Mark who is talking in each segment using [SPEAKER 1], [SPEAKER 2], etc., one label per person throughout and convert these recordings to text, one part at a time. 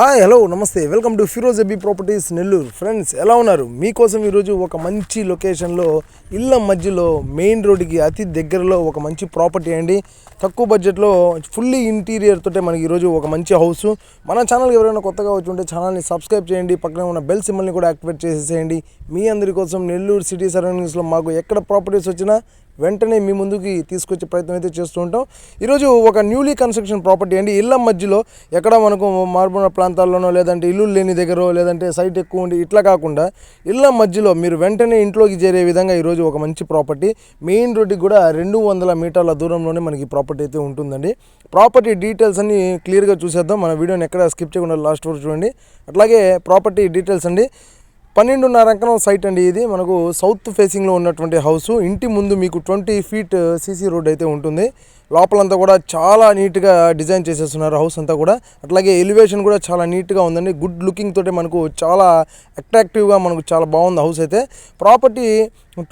[SPEAKER 1] Hi hello నమస్తే. Welcome to Firoz AB properties Nellore. Friends ఎలా ఉన్నారు? మీకోసం ఈరోజు ఒక మంచి లొకేషన్లో ఇళ్ళ మధ్యలో మెయిన్ రోడ్డుకి అతి దగ్గరలో ఒక మంచి ప్రాపర్టీ అండి. తక్కువ బడ్జెట్లో ఫుల్లీ ఇంటీరియర్ తోటే మనకి ఈరోజు ఒక మంచి హౌస్. మన ఛానల్కి ఎవరైనా కొత్తగా వచ్చి ఉంటే ఛానల్ని సబ్స్క్రైబ్ చేయండి. పక్కన ఉన్న బెల్ సిమ్మల్ని కూడా యాక్టివేట్ చేసేసేయండి. మీ అందరి కోసం నెల్లూరు సిటీ సరౌండింగ్స్లో మాకు ఎక్కడ ప్రాపర్టీస్ వచ్చినా వెంటనే మీ ముందుకి తీసుకొచ్చే ప్రయత్నం అయితే చేస్తూ ఉంటాం. ఈరోజు ఒక న్యూలీ కన్స్ట్రక్షన్ ప్రాపర్టీ అండి. ఇళ్ళ మధ్యలో ఎక్కడ మనకు మారుమూల ప్రాంతాల్లోనో లేదంటే ఇల్లు లేని దగ్గర లేదంటే సైట్ ఎక్కువ ఉండి ఇట్లా కాకుండా ఇళ్ళ మధ్యలో మీరు వెంటనే ఇంట్లోకి చేరే విధంగా ఈరోజు ఒక మంచి ప్రాపర్టీ మెయిన్ రోడ్డుకి కూడా రెండు వందల మీటర్ల దూరంలోనే మనకి ప్రాపర్టీ అయితే ఉంటుందండి. ప్రాపర్టీ డీటెయిల్స్ అన్ని క్లియర్గా చూసేద్దాం. మన వీడియోని ఎక్కడ స్కిప్ చేయకుండా లాస్ట్ వరకు చూడండి. అట్లాగే ప్రాపర్టీ డీటెయిల్స్ అండి. పన్నెండున్నర అంకణం సైట్ అండి ఇది. మనకు సౌత్ ఫేసింగ్లో ఉన్నటువంటి హౌస్ ఇంటి ముందు మీకు ట్వంటీ ఫీట్ సీసీ రోడ్ అయితే ఉంటుంది. లోపలంతా కూడా చాలా నీట్గా డిజైన్ చేసేస్తున్నారు హౌస్ అంతా కూడా. అట్లాగే ఎలివేషన్ కూడా చాలా నీట్గా ఉందండి. గుడ్ లుకింగ్ తోటి మనకు చాలా అట్రాక్టివ్గా మనకు చాలా బాగుంది హౌస్ అయితే. ప్రాపర్టీ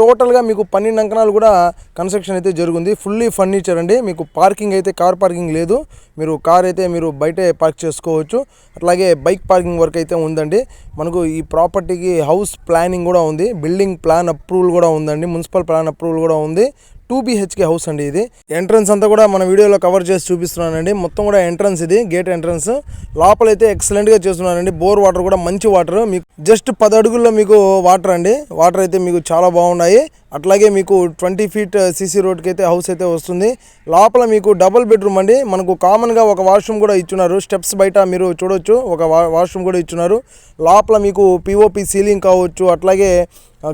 [SPEAKER 1] టోటల్గా మీకు పన్నెండు అంకణాలు కూడా కన్స్ట్రక్షన్ అయితే జరుగుంది. ఫుల్లీ ఫర్నిచర్ అండి. మీకు పార్కింగ్ అయితే కార్ పార్కింగ్ లేదు. మీరు కార్ అయితే మీరు బయటే పార్క్ చేసుకోవచ్చు. అట్లాగే బైక్ పార్కింగ్ వర్క్ అయితే ఉందండి. మనకు ఈ ప్రాపర్టీకి హౌస్ ప్లానింగ్ కూడా ఉంది. బిల్డింగ్ ప్లాన్ అప్రూవల్ కూడా ఉందండి. మున్సిపల్ ప్లాన్ అప్రూవల్ కూడా ఉంది. టూ బీహెచ్కే హౌస్ అండి ఇది. ఎంట్రన్స్ అంతా కూడా మన వీడియోలో కవర్ చేసి చూపిస్తున్నానండి. మొత్తం కూడా ఎంట్రన్స్ ఇది గేట్ ఎంట్రన్స్ లోపలైతే ఎక్సలెంట్గా చేస్తున్నానండి. బోర్ వాటర్ కూడా మంచి వాటర్ మీకు జస్ట్ పది అడుగుల్లో మీకు వాటర్ అండి. వాటర్ అయితే మీకు చాలా బాగున్నాయి. అట్లాగే మీకు ట్వంటీ ఫీట్ సీసీ రోడ్కి అయితే హౌస్ అయితే వస్తుంది. లోపల మీకు డబుల్ బెడ్రూమ్ అండి. మనకు కామన్గా ఒక వాష్రూమ్ కూడా ఇచ్చున్నారు. స్టెప్స్ బయట మీరు చూడొచ్చు. ఒక వా- వాష్రూమ్ కూడా ఇచ్చున్నారు. లోపల మీకు పిఓపి సీలింగ్ కావచ్చు. అట్లాగే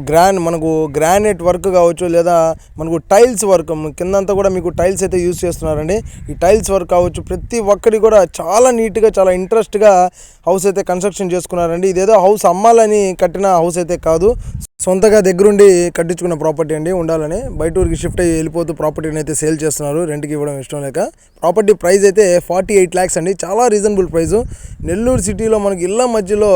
[SPEAKER 1] గ్రాన్ మనకు గ్రానైట్ వర్క్ కావచ్చు లేదా మనకు టైల్స్ వర్క్ కిందంతా కూడా మీకు టైల్స్ అయితే యూస్ చేస్తున్నారండి. ఈ టైల్స్ వర్క్ కావచ్చు ప్రతి ఒక్కటి కూడా చాలా నీట్గా చాలా ఇంట్రెస్ట్గా హౌస్ అయితే కన్స్ట్రక్షన్ చేసుకున్నారండి. ఇదేదో హౌస్ అమ్మాలని కట్టిన హౌస్ అయితే కాదు. సొంతగా దగ్గరుండి కట్టించుకున్న ప్రాపర్టీ అండి ఉండాలని. బయట ఊరికి షిఫ్ట్ అయ్యి వెళ్ళిపోతూ ప్రాపర్టీని అయితే సేల్ చేస్తున్నారు. రెంట్కి ఇవ్వడం ఇష్టం లేక. ప్రాపర్టీ ప్రైస్ అయితే ఫార్టీ ఎయిట్ ల్యాక్స్ అండి. చాలా రీజనబుల్ ప్రైస్ నెల్లూరు సిటీలో మనకి ఇళ్ళ మధ్యలో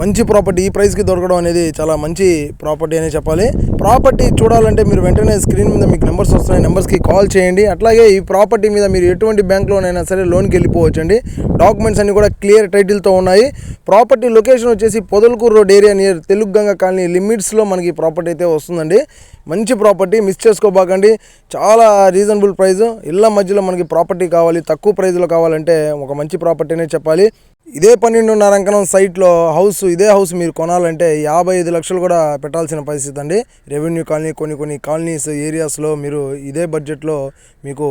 [SPEAKER 1] మంచి ప్రాపర్టీ ఈ ప్రైస్కి దొరకడం అనేది చాలా మంచి ప్రాపర్టీ అనే చెప్పాలి. ప్రాపర్టీ చూడాలంటే మీరు వెంటనే స్క్రీన్ మీద మీకు నెంబర్స్ వస్తున్నాయి. నెంబర్స్కి కాల్ చేయండి. అట్లాగే ఈ ప్రాపర్టీ మీద మీరు ఎటువంటి బ్యాంక్లోనైనా సరే లోన్కి వెళ్ళిపోవచ్చు అండి డాక్యుమెంట్స్ అన్ని కూడా క్లియర్ టైటిల్తో ఉన్నాయి. ప్రాపర్టీ లొకేషన్ వచ్చేసి Podalakuru road area near Telugu Ganga colony లిమిట్స్లో మనకి ప్రాపర్టీ అయితే వస్తుందండి. మంచి ప్రాపర్టీ మిస్ చేసుకోబాకండి. చాలా రీజనబుల్ ప్రైస్ ఇళ్ళ మధ్యలో మనకి ప్రాపర్టీ కావాలి తక్కువ ప్రైజ్లో కావాలంటే ఒక మంచి ప్రాపర్టీనే చెప్పాలి. ఇదే పన్నెండున్నర అంకణం సైట్లో హౌస్ ఇదే హౌస్ మీరు కొనాలంటే యాభై ఐదు లక్షలు కూడా పెట్టాల్సిన పరిస్థితి అండి. రెవెన్యూ కాలనీ కొన్ని కొన్ని కాలనీస్ ఏరియాస్లో మీరు ఇదే బడ్జెట్లో మీకు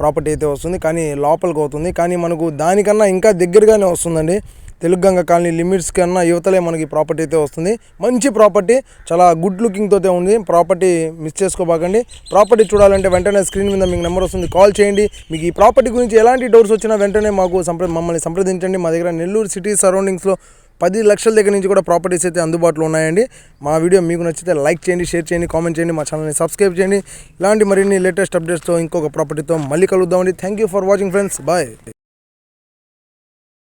[SPEAKER 1] ప్రాపర్టీ అయితే వస్తుంది. కానీ లోపలికి అవుతుంది. కానీ మనకు దానికన్నా ఇంకా దగ్గరగానే వస్తుందండి. తెలుగుగంగ కాలనీ లిమిట్స్ కన్నా యువతలే మనకి ప్రాపర్టీ అయితే వస్తుంది. మంచి ప్రాపర్టీ చాలా గుడ్ లుకింగ్తో ఉంది. Property miss చేసుకోబాకండి. ప్రాపర్టీ చూడాలంటే వెంటనే స్క్రీన్ మీద మీకు నెంబర్ వస్తుంది. కాల్ చేయండి. మీకు ఈ ప్రాపర్టీ గురించి ఎలాంటి డౌట్స్ వచ్చినా వెంటనే మాకు సంప్ర మమ్మల్ని సంప్రదించండి. మా దగ్గర నెల్లూరు సిటీ సరౌండింగ్స్లో పది లక్షల దగ్గర నుంచి కూడా ప్రాపర్టీస్ అయితే అందుబాటులో ఉన్నాయండి. మా వీడియో మీకు నచ్చితే లైక్ చేయండి షేర్ చేయండి కామెంట్ చేయండి మా ఛానల్ని సబ్స్క్రైబ్ చేయండి. ఇలాంటి మరిన్ని లేటెస్ట్ అప్డేట్స్తో ఇంకొక ప్రాపర్టీతో మళ్ళీ కలుద్దామండి. Thank you for watching friends bye